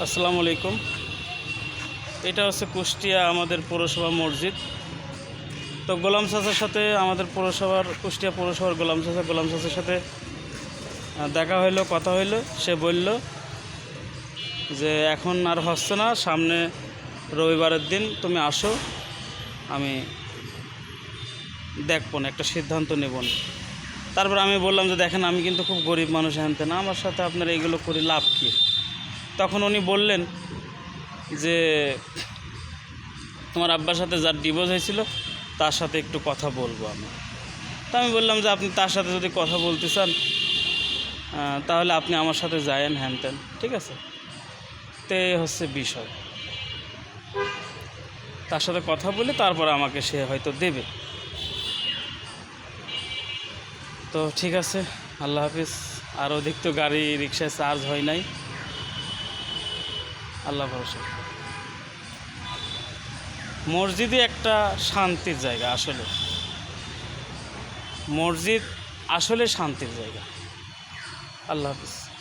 আসসালামু আলাইকুম। এটা হচ্ছে কুষ্টিয়া আমাদের পৌরসভা মসজিদ। তো গোলাম চাচার সাথে আমাদের পৌরসভার, কুষ্টিয়া পৌরসভার গোলাম চাচা, গোলাম চাচার সাথে দেখা হইল, কথা হইল। সে বলল যে, এখন আর হচ্ছে না, সামনে রবিবারের দিন তুমি আসো, আমি দেখব না, একটা সিদ্ধান্ত নেব না। তারপর আমি বললাম যে, দেখেন, আমি কিন্তু খুব গরিব মানুষ আনতে না। আমার সাথে আপনার এইগুলো করে লাভ কী? তখন উনি বললেন যে, তোমার আব্বার সাথে যার ডিভোর্স হয়েছিল, তার সাথে একটু কথা বলব আমি। তা আমি বললাম যে, আপনি তার সাথে যদি কথা বলতে চান তাহলে আপনি আমার সাথে যায়েন হ্যান ত্যান, ঠিক আছে? তো এই হচ্ছে বিষয়। তার সাথে কথা বলে তারপরে আমাকে সে হয়তো দেবে। তো ঠিক আছে, আল্লাহ হাফিজ আর অধিক তো গাড়ি রিক্সায় চার্জ হয় নাই। আল্লাহ ভরসা। মসজিদই একটা শান্তির জায়গা আসলে। মসজিদ আসলে শান্তির জায়গা। আল্লাহ হাফিজ।